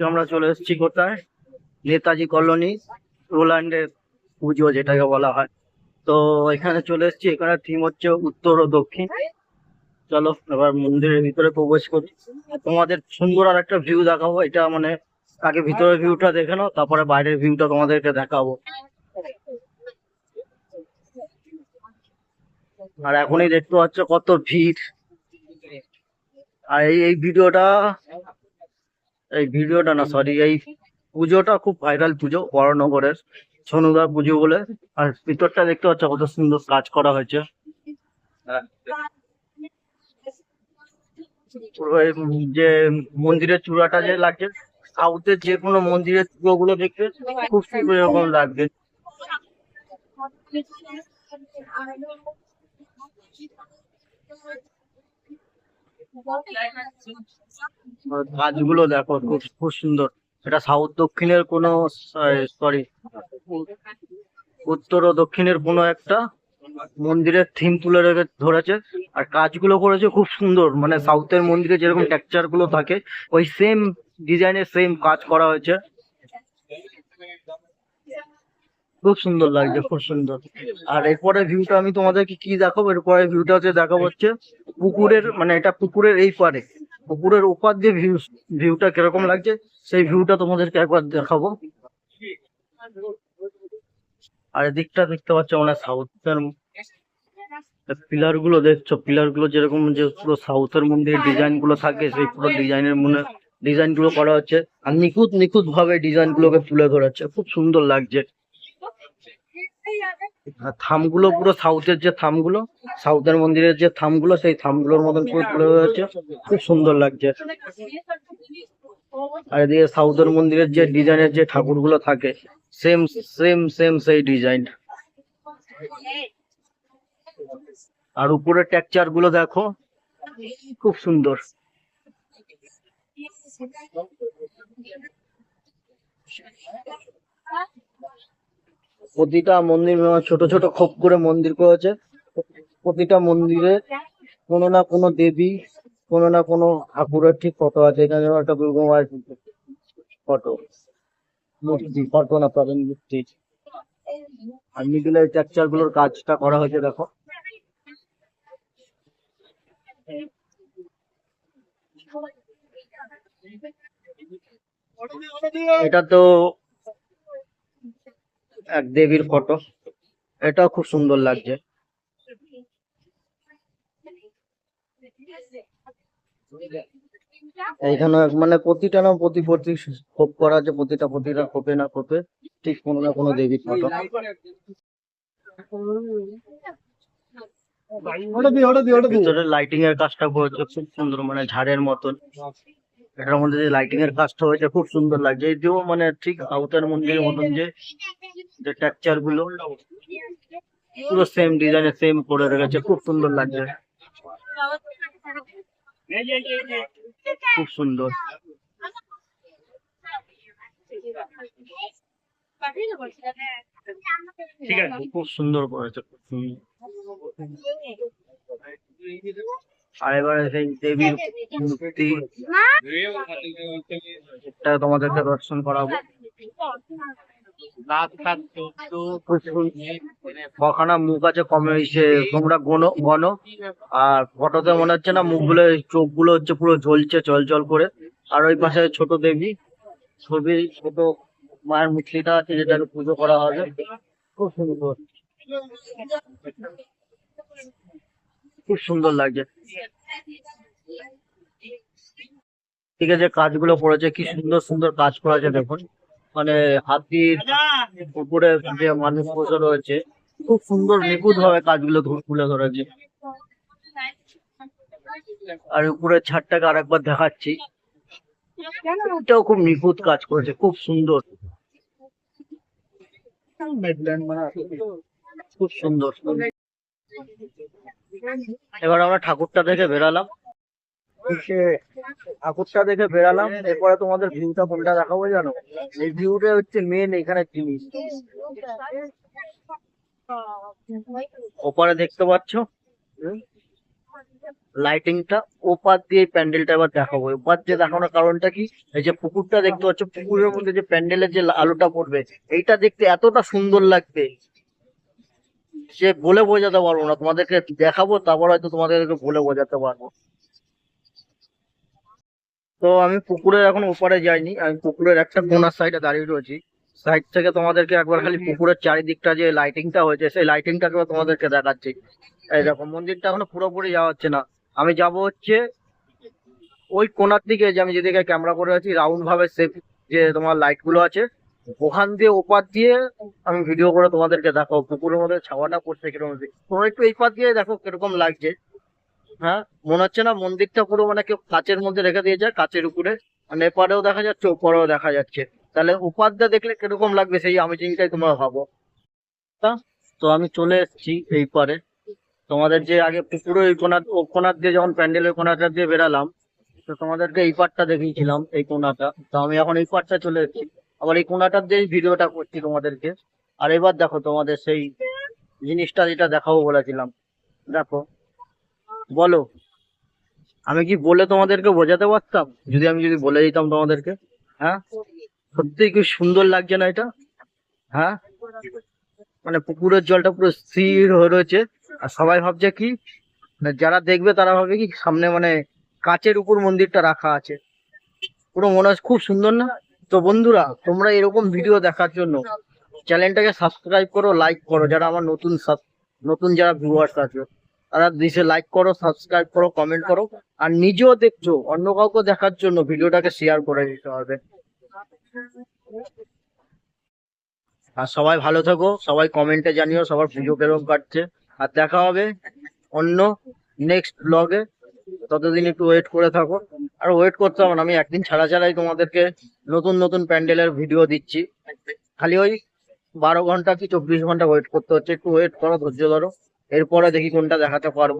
আজকে আমরা চলে এসেছি কোথায়? নেতাজি কলোনি, রোল্যান্ডের পুজো যেটাকে বলা হয়। তো এখানে চলে এসেছি, এখানে থিম হচ্ছে উত্তর ও দক্ষিণ। চলো, এবার মন্দিরের ভিতরে প্রবেশ করি। তোমাদের সুন্দর আর একটা ভিউ দেখাবো, এটা মানে আগে ভিতরের ভিউটা দেখে নাও, তারপরে বাইরের ভিউটা তোমাদেরকে দেখাবো। আর এখনই দেখতে পাচ্ছ কত ভিড়। আর এই এই ভিডিওটা এই ভিডিওটা না সরি এই পুজোটা খুব ভাইরাল পুজো, বড়নগরের সোনুদার পুজো বলে। আর ভিতরটা দেখতে পাচ্ছ কত সুন্দর কাজ করা হয়েছে। যে মন্দিরের চূড়াটা যে লাগছে সাউথের যে কোনো মন্দিরের চূড়াগুলো দেখতে খুব সুন্দর এরকম লাগবে আর কাজগুলো দেখো, খুব খুব সুন্দর। এটা সাউথ দক্ষিণের কোনো সরি উত্তর ও দক্ষিণের কোনো একটা মন্দিরের থিম তুলে রেখে, ধরেছে। আর কাজগুলো করেছে খুব সুন্দর। মানে সাউথের মন্দিরে যেরকম টেক্সচারগুলো থাকে, ওই সেম ডিজাইনের সেম কাজ করা হয়েছে। খুব সুন্দর লাগছে, খুব সুন্দর। আর এরপরে ভিউটা আমি তোমাদেরকে কি দেখাবো? এরপরে ভিউটা হচ্ছে দেখাবো হচ্ছে পুকুরের মানে এটা পুকুরের এই পারে পুকুরের ওপার দিয়ে ভিউ ভিউটা কীরকম লাগছে, সেই ভিউটা তোমাদেরকে একবার দেখাবো। আর এদিকটা দেখতে পাচ্ছ মানে সাউথের পিলারগুলো দেখছ। পিলারগুলো যেরকম যে পুরো সাউথের মন্দিরের ডিজাইনগুলো থাকে, সেই পুরো ডিজাইনের মনে ডিজাইনগুলো করা হচ্ছে। আর নিখুঁত নিখুঁত ভাবে ডিজাইন গুলোকে তুলে ধরেছে খুব সুন্দর লাগছে। থামগুলো পুরো সাউথের যে থামগুলো, সাউথের মন্দিরের যে থামগুলো, সেই থামগুলোর মতন পুরো তুলে ধরেছে। খুব সুন্দর লাগছে। আর এদিকে সাউথের মন্দিরের যে ডিজাইনের যে ঠাকুরগুলো থাকে সেম সেম সেম সেই ডিজাইন। আর উপরের টেকচারগুলো দেখো, খুব সুন্দর। প্রতিটা মন্দির ছোট ছোট খোপ করে মন্দির করেছে। প্রতিটা মন্দিরে কোনো না কোনো দেবী, কোনো না কোনো ঠাকুরের ঠিক ফটো আছে। এখানে একটা দুর্গা মায়ের ফটো, মূর্তি ফটো না পাবেন মূর্তি। আর মিডিলের টেক্সচারগুলোর কাজটা করা হয়েছে, দেখো। এটা তো এক দেবীর ফটো এটাও খুব সুন্দর লাগছে। এইখানে মানে প্রতিটা না প্রতি প্রতি খোপ করা আছে প্রতিটা প্রতিটা খোপে না খোপে ঠিক কোনো না কোনো দেবীর ফটো ভিতরে লাইটিং এর কাজটা খুব সুন্দর মানে ঝাড়ের মতন। এটার মধ্যে যে লাইটিং এর কাজটা হয়েছে খুব সুন্দর লাগছে। এটিও মানে ঠিক আউটার মন্দিরের মতন যে যে টেক্সচারগুলো পুরো সেম ডিজাইনে সেম করে রেখেছে। খুব সুন্দর লাগছে। খুব সুন্দর। ঠিক আছে। খুব সুন্দর করেছে। খুব সুন্দর। আর এবারে সেই দেবীর মূর্তি এটা তোমাদেরকে দর্শন করাবো। কখানা মুখ আছে কমে এসে তোমরা গণ গণ আর ফটোতে মনে হচ্ছে না মুখগুলো চোখগুলো হচ্ছে পুরো জ্বলছে জল জল করে। আর ওই পাশে ছোট দেবী ছবি ছোট মায়ের মূর্তিটা আছে যেটাকে পুজো করা হবে। খুব সুন্দর। খুব সুন্দর লাগছে। ঠিক আছে, কাজগুলো করেছে, কি সুন্দর সুন্দর কাজ করেছে দেখুন। মানে হাতির উপরে যে মানুষ বসে রয়েছে, খুব সুন্দর নিখুঁত ভাবে কাজগুলো তুলে ধরেছে। আর উপরের ছাদটাকে আরেকবার দেখাচ্ছি। এটাও খুব নিখুঁত কাজ করেছে, খুব সুন্দর। খুব সুন্দর। এবার আমরা ঠাকুরটা দেখে বেরালাম। ঠাকুরটা দেখে বেরালাম এরপরে তোমাদের ভিউটা কোনটা দেখাবো জানো? এই ভিউটা হচ্ছে মেন এখানে জিনিস। ওপারে দেখতে পাচ্ছ? লাইটিংটা ওপার দিয়ে প্যান্ডেলটা এবার দেখাবো। ওপার দিয়ে দেখানোর কারণটা কি? এই যে পুকুরটা দেখতে পাচ্ছ পুকুরের মধ্যে যে প্যান্ডেলের যে আলোটা পড়বে এইটা দেখতে এতটা সুন্দর লাগবে। সে বলে বোঝাতে পারব না, তোমাদেরকে দেখাবো, তারপর হয়তো তোমাদেরকে বলে বোঝাতে পারব। তো আমি পুকুরের এখন ওপারে যাইনি, আমি পুকুরের একটা কোনার সাইডে দাঁড়িয়ে রয়েছি। সাইড থেকে তোমাদেরকে একবার খালি পুকুরের চারিদিকটা যে লাইটিংটা হয়েছে, সেই লাইটিংটাকে তোমাদেরকে দেখাচ্ছি। এই দেখো, মন্দিরটা এখনও পুরোপুরি যাওয়া হচ্ছে না। আমি যাব হচ্ছে ওই কোনার দিকে, যে আমি যেদিকে ক্যামেরা করে আছি রাউন্ড ভাবে সেফ যে তোমার লাইটগুলো আছে ওখান দিয়ে ওপার দিয়ে আমি ভিডিও করে তোমাদেরকে দেখাবো। পুকুরের মধ্যে ছাওয়াটা পড়ছে কীরকম তোমরা একটু এই পার দিয়ে দেখো কীরকম লাগছে। হ্যাঁ মনে হচ্ছে না মন্দিরটা পুরো মানে কেউ কাচের মধ্যে রেখে দিয়েছে কাচের উপরে। মানে এপারেও দেখা যাচ্ছে ওপারেও দেখা যাচ্ছে। তাহলে দিয়ে দেখলে কীরকম লাগবে সেই আমেজিংটাই তোমরা ভাবো। তা, তো আমি চলে এসেছি এই পারে। তোমাদের যে আগে পুকুরে ওই কোনার ও কোনার দিয়ে যখন প্যান্ডেলের কোনাটা দিয়ে বেরালাম তো তোমাদেরকে এই পার্টটা দেখিয়েছিলাম এই কোনাটা। তো আমি এখন এই পার্টটা চলে এসেছি। আবার এই কোনাটার দিয়ে ভিডিওটা করছি তোমাদেরকে। আর এবার দেখো তোমাদের সেই জিনিসটা যেটা দেখাবো বলেছিলাম। দেখো, বলো, আমি কি বলে তোমাদেরকে বোঝাতে পারতাম? যদি আমি যদি বলে দিতাম তোমাদেরকে হ্যাঁ? সত্যি কি সুন্দর লাগছে না এটা? হ্যাঁ? মানে পুকুরের জলটা পুরো স্থির হয়ে রয়েছে। আর সবাই ভাবছে কি মানে যারা দেখবে তারা ভাবে কি সামনে মানে কাচের উপর মন্দিরটা রাখা আছে। পুরো মনে হচ্ছে খুব সুন্দর না? তো বন্ধুরা, তোমরা এরকম ভিডিও দেখার জন্য চ্যানেলটাকে সাবস্ক্রাইব করো লাইক করো। যারা আমার নতুন নতুন যারা ভিউয়ার্স আছে, তারা দিশে লাইক করো সাবস্ক্রাইব করো কমেন্ট করো। আর নিজেও দেখছ, অন্য কাউকে দেখার জন্য ভিডিওটাকে শেয়ার করে দিতে হবে। আর সবাই ভালো থাকো, সবাই কমেন্টে জানিও সবার পুজো কেরম কাটছে। আর দেখা হবে অন্য নেক্সট ব্লগে ততদিন একটু ওয়েট করে থাকো। আর ওয়েট করতে হবে না, আমি একদিন ছাড়া ছাড়াই তোমাদেরকে নতুন নতুন প্যান্ডেলের ভিডিও দিচ্ছি। খালি ওই বারো ঘণ্টা কি চব্বিশ ঘণ্টা ওয়েট করতে হচ্ছে। একটু ওয়েট করো, ধৈর্য ধরো। এরপরে দেখি কোনটা দেখাতে পারব।